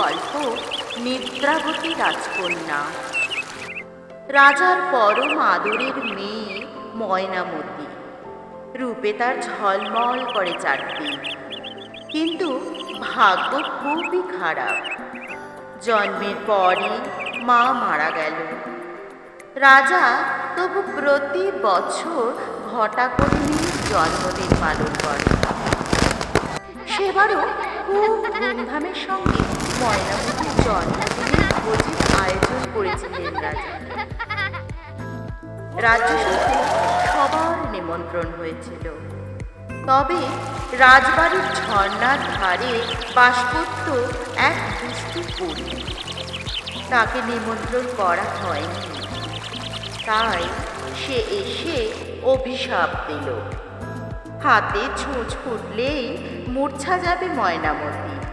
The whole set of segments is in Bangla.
গল্প নিদ্রাবতী রাজকন্যা। রাজার পরম আদরের মেয়ে ময়নামতি। রূপে তার ঝলমল করে চারদিক কিন্তু ভাগ্য খুবই খারাপ। জন্মের পরই মা মারা গেল। রাজা তবু প্রতি বছর ঘটা করে জন্মদিন পালন করে সেবারও ধুমধামের সঙ্গে ময়নামতির জন্মদিনের ভোজের আয়োজন করেছিলেন রাজা। রাজ্যসভাতে সবার নিমন্ত্রণ হয়েছিল। তবে রাজবাড়ির ঝর্ণার ধারে বাস করত এক দুষ্টু পরী। তাকে নিমন্ত্রণ করা হয়নি। তাই সে এসে অভিশাপ দিল। হাতে ছোঁচ ফুটলেই মূর্ছা যাবে ময়নামতি।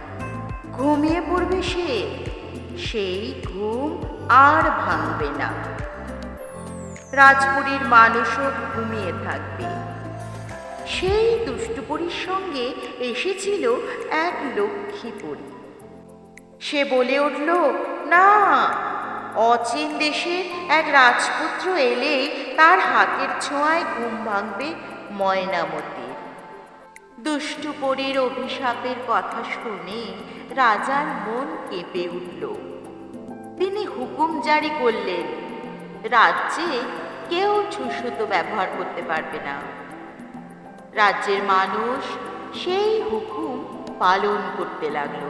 ঘুমিয়ে পড়বে সে, সেই ঘুম আর ভাঙবে না। রাজপুরীর মানুষও ঘুমিয়ে থাকবে। সেই দুষ্টুপরীর সঙ্গে এসেছিল এক লক্ষ্মীপুরী সে বলে উঠল, না, অচিন দেশের এক রাজপুত্র এলেই তার হাতের ছোঁয়ায় ঘুম ভাঙবে ময়নামতির দুষ্টু পরীর অভিশাপের কথা শুনে রাজার মন কেঁপে উঠল। তিনি হুকুম জারি করলেন, রাজ্যে কেউ ছুসুতো ব্যবহার করতে পারবে না। রাজ্যের মানুষ সেই হুকুম পালন করতে লাগল।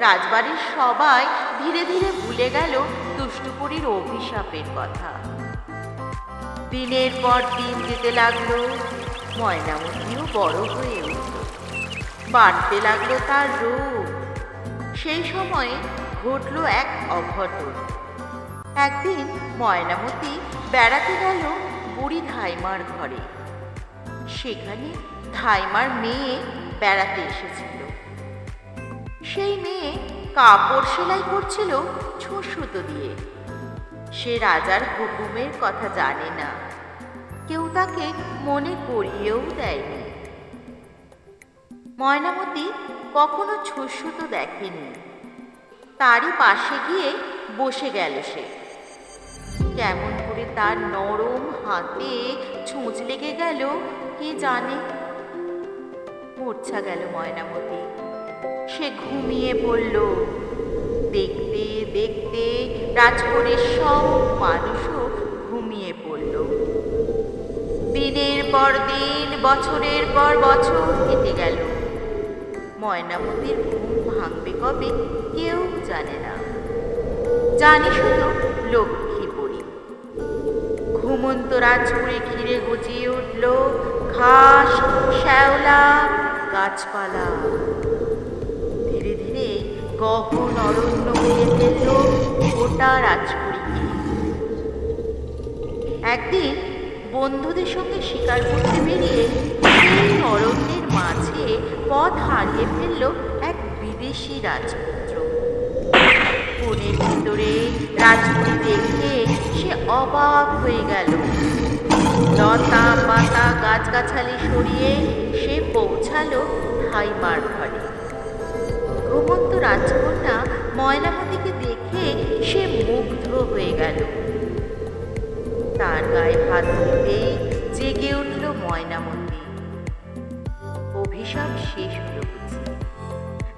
রাজবাড়ির সবাই ধীরে ধীরে ভুলে গেল দুষ্টুপুরীর অভিশাপের কথা। দিনের পর দিন যেতে লাগল ময়নামতিও বড় হয়ে উঠল। বাড়তে লাগল তার রূপ। সেই সময়ে ঘটল এক অঘটন। একদিন ময়নামতি বেড়াতে গেল বুড়ি ধাইমার ঘরে। সেখানে ধাইমার মেয়ে বেড়াতে এসেছিল। সেই মেয়ে কাপড় সেলাই করছিল ছুঁসুতো দিয়ে। সে রাজার হুকুমের কথা জানে না। কেউ তাকে মনে করিয়েও দেয়নি। ময়নামতি কখনো ছুঁসুতো দেখেনি। তারই পাশে গিয়ে বসে গেল সে। কেমন করে তার নরম হাতে ছুঁচ লেগে গেল, কে জানে? মূর্ছা গেল ময়নামতি। সে ঘুমিয়ে পড়ল। দেখতে দেখতে রাজপুরের সব মানুষও পর দিন বছরের পর বছর কেটে গেল। ময়নামতির ঘুম ভাঙবে কবে কেউ জানে না। জানি শুধু লক্ষ্মী পড়ি ঘুমন্ত রাজপুরে ঘিরে গজিয়ে উঠল ঘাস, শ্যাওলা, গাছপালা। ধীরে ধীরে গহন অরণ্য হয়ে ফেলল গোটা রাজপুরীকে। একদিন বন্ধুদের সঙ্গে শিকার করতে বেরিয়ে সেই অরণ্যের মাঝে পথ হারিয়ে ফেলল এক বিদেশি রাজপুত্র। বনের ভিতরে রাজপুরী দেখে সে অবাক হয়ে গেল। লতা পাতা গাছগাছালি সরিয়ে সে পৌঁছালো ঠাইমার ঘরে। ঘুমন্ত রাজকন্যা ময়নামতিকে দেখে সে তার গায়ে হাত দিতেই জেগে উঠল ময়নামতি। অভিশাপ শেষ হলো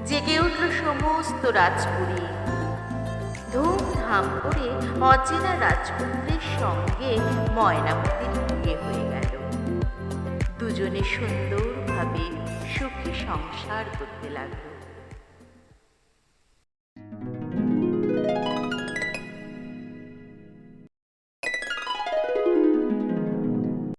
জেগে উঠল সমস্ত রাজপুরী। ধুমধাম করে অচেনা রাজপুত্রের সঙ্গে ময়নামতির বিয়ে হয়ে গেল। দুজনে সুন্দরভাবে সুখী সংসার করতে লাগল।